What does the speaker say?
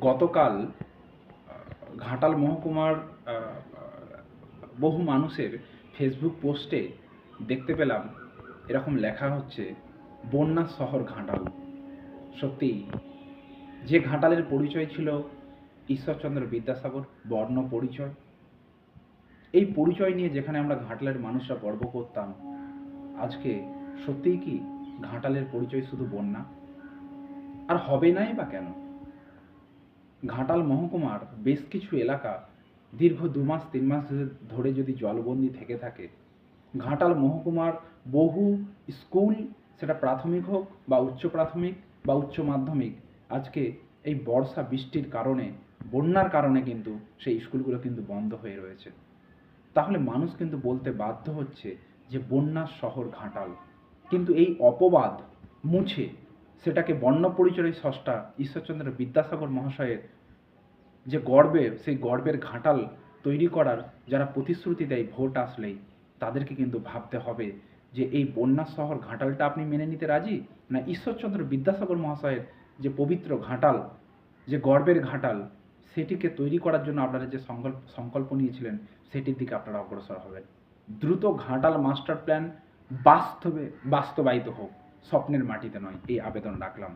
গতকাল ঘাটাল মহকুমার বহু মানুষের ফেসবুক পোস্টে দেখতে পেলাম, এরকম লেখা হচ্ছে, বন্যা শহর ঘাটাল। সত্যি, যে ঘাটালের পরিচয় ছিল ঈশ্বরচন্দ্র বিদ্যাসাগর, বর্ণ পরিচয়। এই পরিচয় নিয়ে যেখানে আমরা ঘাটালের মানুষরা গর্ব করতাম, আজকে সত্যিই কি ঘাটালের পরিচয় শুধু বন্যা? আর হবে নাই বা কেন? ঘাটাল মহকুমার বেশ কিছু এলাকা দীর্ঘ দু মাস, তিন মাস ধরে যদি জলবন্দি থেকে থাকে, ঘাটাল মহকুমার বহু স্কুল সেটা প্রাথমিক হোক বা উচ্চ প্রাথমিক বা উচ্চ মাধ্যমিক, আজকে এই বর্ষা বৃষ্টির কারণে, বন্যার কারণে কিন্তু সেই স্কুলগুলো কিন্তু বন্ধ হয়ে রয়েছে। তাহলে মানুষ কিন্তু বলতে বাধ্য হচ্ছে যে বন্যার শহর ঘাটাল। কিন্তু এই অপবাদ মুছে সেটাকে বর্ণ পরিচয় স্রষ্টা ঈশ্বরচন্দ্র বিদ্যাসাগর মহাশয়ের যে গর্বের সেই গর্বের ঘাটাল তৈরি করার যারা প্রতিশ্রুতি দেয়, ভোট আসলেই তাদেরকে কিন্তু ভাবতে হবে যে এই বন্যার শহর ঘাটালটা আপনি মেনে নিতে রাজি? না ঈশ্বরচন্দ্র বিদ্যাসাগর মহাশয়ের যে পবিত্র ঘাটাল, যে গর্বের ঘাটাল, সেটিকে তৈরি করার জন্য আপনারা যে সংকল্প সংকল্প নিয়েছিলেন, সেটির দিকে আপনারা অগ্রসর হবেন। দ্রুত ঘাটাল মাস্টার প্ল্যান বাস্তবে, বাস্তবায়িত হোক। স্বপ্নের মাটিতে নয় এই আবেদন রাখলাম।